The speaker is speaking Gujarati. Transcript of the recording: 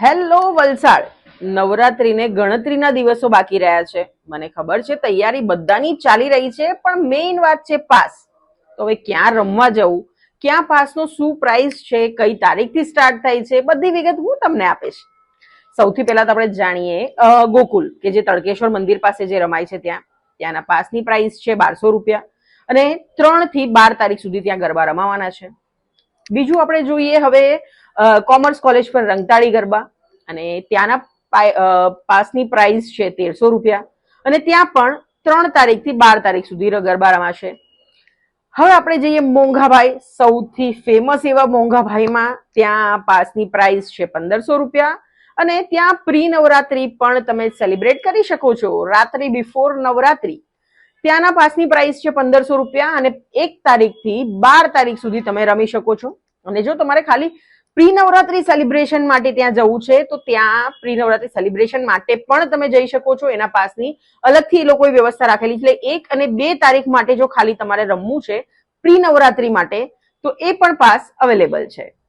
હેલો વલસાડ. નવરાત્રીને ગણતરીના દિવસો બાકી રહ્યા છે. મને ખબર છે તૈયારી બધાની ચાલી રહી છે, પણ મેઇન વાત છે પાસ. તો હવે ક્યાં રમવા જવું? ક્યાં પાસનો શું પ્રાઇસ છે? કઈ તારીખથી સ્ટાર્ટ થાય છે? બધી વિગત હું તમને આપીશ. સૌથી પહેલા તો આપણે જાણીએ ગોકુલ, કે જે તડકેશ્વર મંદિર પાસે જે રમાય છે ત્યાં. ત્યાંના પાસની પ્રાઇસ છે બારસો રૂપિયા. અને ત્રણથી બાર તારીખ સુધી ત્યાં ગરબા રમાવાના છે. બીજું આપણે જોઈએ હવે કોમર્સ કોલેજ પર રંગતાળી ગરબા અને ત્યાંના પાસની પ્રાઇસ છે તેરસો રૂપિયા. અને ત્યાં પણ ત્રણ તારીખથી બાર તારીખ સુધી ગરબા રમાશે. હવે આપણે જઈએ મોંઘાભાઈ. સૌથી ફેમસ એવા મોંઘાભાઈમાં ત્યાં પાસની પ્રાઇસ છે પંદરસો રૂપિયા. અને ત્યાં પ્રી નવરાત્રી પણ તમે સેલિબ્રેટ કરી શકો છો. રાત્રિ બિફોર નવરાત્રી. ત્યાંના પાસની પ્રાઇસ છે પંદરસો રૂપિયા અને એક તારીખથી બાર તારીખ સુધી તમે રમી શકો છો. અને જો તમારે ખાલી પ્રી નવરાત્રી સેલિબ્રેશન માટે ત્યાં જવું છે, તો ત્યાં પ્રી નવરાત્રી સેલિબ્રેશન માટે પણ તમે જઈ શકો છો એના પાસની. અલગથી એ લોકોએ વ્યવસ્થા રાખેલી છે. એક અને બે તારીખ માટે જો ખાલી તમારે રમવું છે પ્રી નવરાત્રી માટે, તો એ પણ પાસ અવેલેબલ છે.